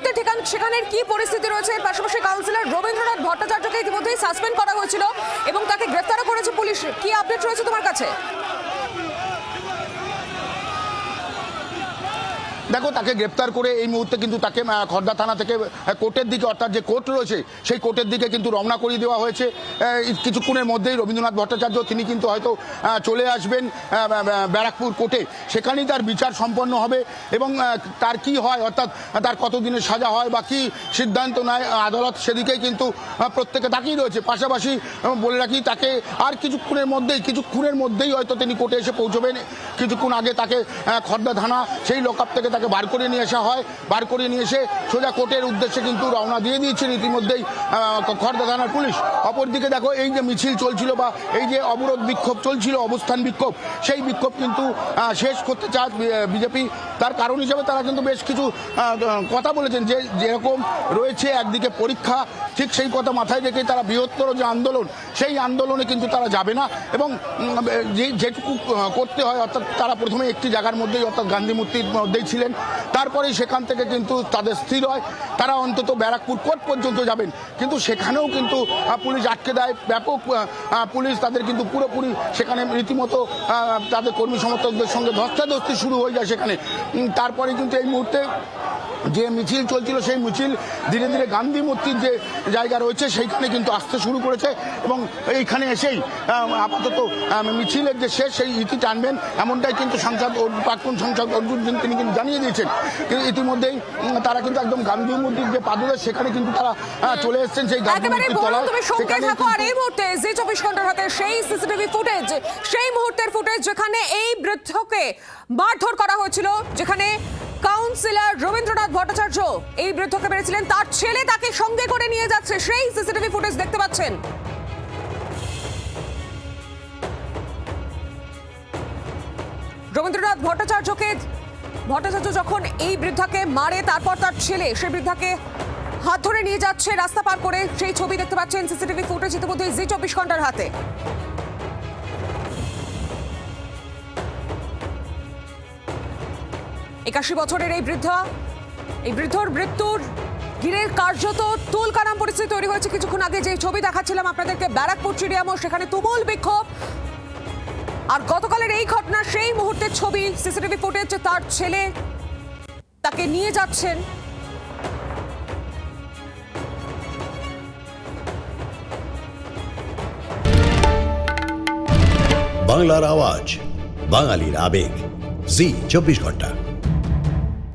মুহূর্তে ঠিকান সেখানের কি পরিস্থিতি রয়েছে? পাশাপাশি কাউন্সিলর রবীন্দ্রনাথ ভট্টাচার্যকে ইতিমধ্যেই সাসপেন্ড করা হয়েছিল এবং তাকে গ্রেফতারও করেছে পুলিশ। কি আপডেট রয়েছে তোমার কাছে? দেখো, তাকে গ্রেপ্তার করে এই মুহূর্তে কিন্তু তাকে খড়দা থানা থেকে কোর্টের দিকে, অর্থাৎ যে কোর্ট রয়েছে, সেই কোর্টের দিকে কিন্তু রওনা করিয়ে দেওয়া হয়েছে। কিছুক্ষণের মধ্যেই রবীন্দ্রনাথ ভট্টাচার্য, তিনি কিন্তু হয়তো চলে আসবেন ব্যারাকপুর কোর্টে। সেখানেই তার বিচার সম্পন্ন হবে এবং তার কি হয়, অর্থাৎ তার কতদিনের সাজা হয় বা কী সিদ্ধান্ত নেয়, আদালত সেদিকেই কিন্তু প্রত্যেকে তাকিয়ে রয়েছে। পাশাপাশি বলে রাখি, তাকে আর কিছুক্ষণের মধ্যেই কিছুক্ষণের মধ্যেই হয়তো তিনি কোর্টে এসে পৌঁছবেন। কিছুক্ষণ আগে তাকে খর্দা থানা, সেই লকআপ থেকে তাকে বার করে নিয়ে আসা হয়, বার করে নিয়ে এসে সোজা কোর্টের উদ্দেশ্যে কিন্তু রওনা দিয়ে দিয়েছেন ইতিমধ্যেই খর্দা থানার পুলিশ। অপরদিকে দেখো, এই যে মিছিল চলছিল বা এই যে অবরোধ বিক্ষোভ চলছিল, অবস্থান বিক্ষোভ, সেই বিক্ষোভ কিন্তু শেষ করতে চায় বিজেপি। তার কারণ হিসেবে তারা কিন্তু বেশ কিছু কথা বলেছেন যে যেরকম রয়েছে একদিকে পরীক্ষা, ঠিক সেই কথা মাথায় রেখে তারা বৃহত্তর যে আন্দোলন, সেই আন্দোলনে কিন্তু তারা যাবে না এবং যেটুকু করতে হয়, অর্থাৎ তারা প্রথমে একটি জায়গার মধ্যেই, অর্থাৎ গান্ধী মূর্তির মধ্যেই ছিলেন। তারপরে সেখান থেকে কিন্তু তাদের স্থির হয়। তারা অন্তত ব্যারাকপুর কোর্ট পর্যন্ত যাবেন। কিন্তু সেখানেও কিন্তু পুলিশ আটকে দেয়। ব্যাপক পুলিশ তাদের কিন্তু পুরোপুরি সেখানে রীতিমতো তাদের কর্মী সমর্থকদের সঙ্গে ধস্তাধস্তি শুরু হয়ে যায় সেখানে। তারপরে কিন্তু এই মুহূর্তে যে মিছিল চলছিল সেই মিছিল ধীরে ধীরে গান্ধী মূর্তির যে জায়গা রয়েছে সেইখানে কিন্তু আসতে শুরু করেছে এবং এইখানে এসেই আপাতত মিছিলের যে শেষ সেই ইতি টানবেন এমনটাই কিন্তু সাংসদ প্রাক্তন সাংসদ অর্জুন সিং তিনি কিন্তু জানিয়ে দিয়েছেন। কিন্তু ইতিমধ্যেই তারা কিন্তু একদম গান্ধী মূর্তির যে পাদদেশ সেখানে কিন্তু তারা চলে এসেছেন সেই গান্ধী মূর্তির তলায়। সেখানে এই মুহূর্তে জি চব্বিশ ঘণ্টার হাতে সেই সিসিটিভি ফুটেজ সেই মুহূর্তের ফুটেজ যেখানে এই বৃদ্ধকে মারধর করা হয়েছিল যেখানে কাউন্সিলর রবীন্দ্রনাথ ভট্টাচার্য। এই বৃদ্ধকে মেরেছিলেন তার ছেলে, তাকে সঙ্গে করে নিয়ে যাচ্ছে সেই সিসিটিভি ফুটেজ দেখতে পাচ্ছেন। রবীন্দ্রনাথ ভট্টাচার্যকে, ভট্টাচার্য যখন এই বৃদ্ধাকে মারে, তারপর তার ছেলে, সেই বৃদ্ধাকে হাত ধরে নিয়ে যাচ্ছে, রাস্তা পার করে সেই ছবি দেখতে পাচ্ছেন সিসিটিভি ফুটেজ ইতিমধ্যে জি চব্বিশ ঘণ্টার হাতে। একাশি বছরের এই বৃদ্ধা, এই বৃদ্ধর মৃত্যুর ঘিরে কার্যত তুল তুলকানাম পরিস্থিতি তৈরি হয়েছে। কিছুক্ষণ আগে যে ছবি দেখাচ্ছিলাম আপনাদেরকে, ব্যারাকপুর স্টেডিয়ামও সেখানে তুমুল বিক্ষোভ। আর গতকালের এই ঘটনা, সেই মুহূর্তের ছবি, সিসিটিভি ফুটেজ, তার ছেলে তাকে নিয়ে যাচ্ছেন। বাংলার আওয়াজ, বাঙালির আবেগ। জি, চব্বিশ ঘণ্টা।